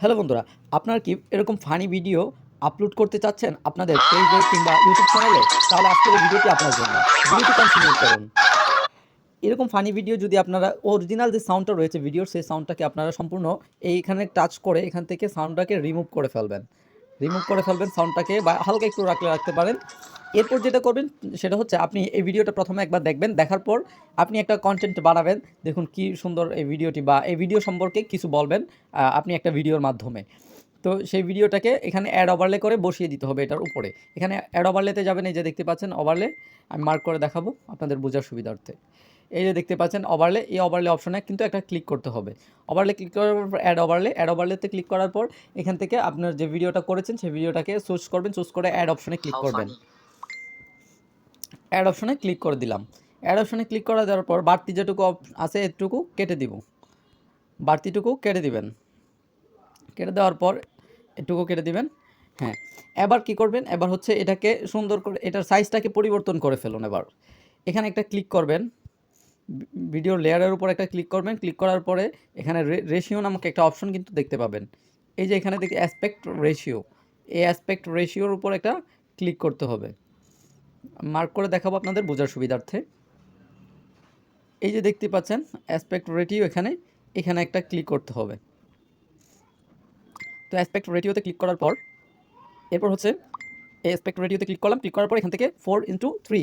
Hello বন্ধুরা, আপনারা কি এরকম ফানি ভিডিও আপলোড করতে চাচ্ছেন আপনাদের ফেসবুক কিংবা ইউটিউব চ্যানেলে তাহলে আজকের ভিডিওটি আপনার জন্য। ভিডিওটি কন্টিনিউ করুন। এরকম ফানি ভিডিও যদি আপনারা অরিজিনাল যে সাউন্ডটা রয়েছে ভিডিওর সেই সাউন্ডটাকে আপনারা সম্পূর্ণ এইখানে টাচ করে এখান থেকে সাউন্ডটাকে রিমুভ করে ফেলবেন। রিমুভ করে ফেলবেন সাউন্ডটাকে বা হালকা একটু রাখলে রাখতে পারেন। এরপর যেটা করবেন সেটা হচ্ছে আপনি এই ভিডিওটা প্রথমে একবার দেখবেন দেখার পর আপনি একটা কন্টেন্ট বানাবেন। দেখুন কি সুন্দর এই ভিডিওটি বা এই ভিডিও সম্পর্কে কিছু বলবেন আপনি একটা ভিডিওর মাধ্যমে। তো সেই ভিডিওটাকে এখানে অ্যাড ওভারলে করে বসিয়ে দিতে হবে এটার উপরে। এখানে অ্যাড ওভারলেতে যাবেন এই যে দেখতে পাচ্ছেন ওভারলে আমি মার্ক করে দেখাবো আপনাদের বোঝার সুবিধার্থে। এই যে দেখতে পাচ্ছেন ওভারলে এই ওভারলে অপশনে কিন্তু একটা ক্লিক করতে হবে। ওভারলে ক্লিক করার পর অ্যাড ওভারলে অ্যাড ওভারলেতে ক্লিক করার পর এখান থেকে আপনার যে ভিডিওটা করেছেন সেই ভিডিওটাকে চুজ করবেন চুজ করে অ্যাড অপশনে ক্লিক করবেন। অ্যাড অপশনে ক্লিক করে দিলাম। অ্যাড অপশনে ক্লিক করে দেওয়ার পর বাড়তি যেটুকু আছে এটুকু কেটে দিব। বাড়তিটুকু কেটে দিবেন। কেটে দেওয়ার পর এটুকু কেটে দিবেন। হ্যাঁ এবার কি করবেন? এবার হচ্ছে এটাকে সুন্দর করে, এটার সাইজটাকে পরিবর্তন করে ফেলুন এবার। এখানে একটা ক্লিক করবেন। ভিডিও লেয়ারের উপর একটা ক্লিক করবেন। ক্লিক করার পরে এখানে রেশিও নামক একটা অপশন কিন্তু দেখতে পাবেন। এই যে এখানে দেখি অ্যাসপেক্ট রেশিও এই অ্যাসপেক্ট রেশিওর উপর একটা ক্লিক করতে হবে। মার্ক করে দেখাবো আপনাদের বোঝার সুবিধার্থে। এই যে দেখতে পাচ্ছেন অ্যাসপেক্ট রেটিও এখানে এখানে একটা ক্লিক করতে হবে। তো অ্যাসপেক্ট রেটিওতে ক্লিক করার পর, এরপর হচ্ছে, এই অ্যাসপেক্ট রেটিওতে ক্লিক করলাম ক্লিক করার পর এখান থেকে ফোর ইন্টু থ্রি